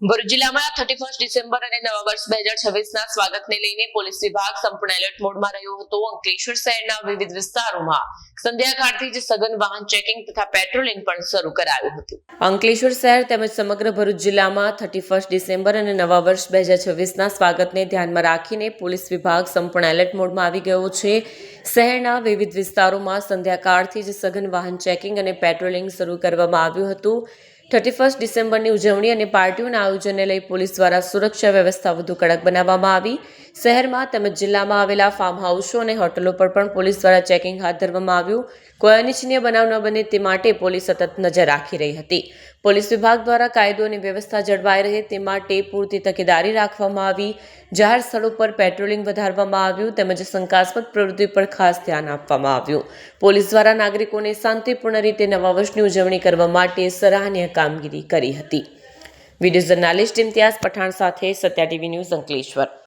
ભરૂચ જિલ્લામાં thirty first December અને નવા વર્ષ બે હજાર છવ્વીસના સ્વાગતને લઈને પોલીસ વિભાગ સંપૂર્ણ એલર્ટ મોડમાં રહ્યો હતો અંકલેશ્વર શહેરના વિવિધ વિસ્તારોમાં. સંધ્યાકાળથી જ સઘન વાહન ચેકિંગ તથા પેટ્રોલિંગ પણ શરૂ કરાયું હતું. અંકલેશ્વર શહેર તેમજ સમગ્ર ભરૂચ જિલ્લામાં થર્ટી ફર્સ્ટ ડિસેમ્બર અને નવા વર્ષ બે હજાર છવ્વીસના સ્વાગતને ધ્યાનમાં રાખીને પોલીસ વિભાગ સંપૂર્ણ એલર્ટ મોડમાં આવી ગયો છે. શહેરના વિવિધ વિસ્તારોમાં સંધ્યાકાળથી જ સઘન વાહન ચેકિંગ અને પેટ્રોલિંગ શરૂ કરવામાં આવ્યું હતું. થર્ટી ફર્સ્ટ ડિસેમ્બરની ઉજવણી અને પાર્ટીઓના આયોજનને લઈ પોલીસ દ્વારા સુરક્ષા વ્યવસ્થા વધુ કડક બનાવવામાં આવી. શહેરમાં તેમજ જિલ્લામાં આવેલા ફાર્મ હાઉસો અને હોટલો પર પણ પોલીસ દ્વારા ચેકિંગ હાથ ધરવામાં આવ્યું. કોઈ અનિચ્છનીય બનાવ ન બને તે માટે પોલીસ સતત નજર રાખી રહી હતી. પોલીસ વિભાગ દ્વારા કાયદો અને વ્યવસ્થા જળવાઈ રહે તે માટે પૂરતી તકેદારી રાખવામાં આવી. જાહેર સ્થળો પર પેટ્રોલિંગ વધારવામાં આવ્યું તેમજ શંકાસ્પદ પ્રવૃત્તિ પર ખાસ ધ્યાન આપવામાં આવ્યું. પોલીસ દ્વારા નાગરિકોને શાંતિપૂર્ણ રીતે નવા વર્ષની ઉજવણી કરવા માટે સરાહનીય કામગીરી કરી હતી. વીડિયો જર્નાલિસ્ટ ઇમ્તિયાઝ પઠાણ સાથે સત્યા ટીવી ન્યૂઝ અંકલેશ્વર.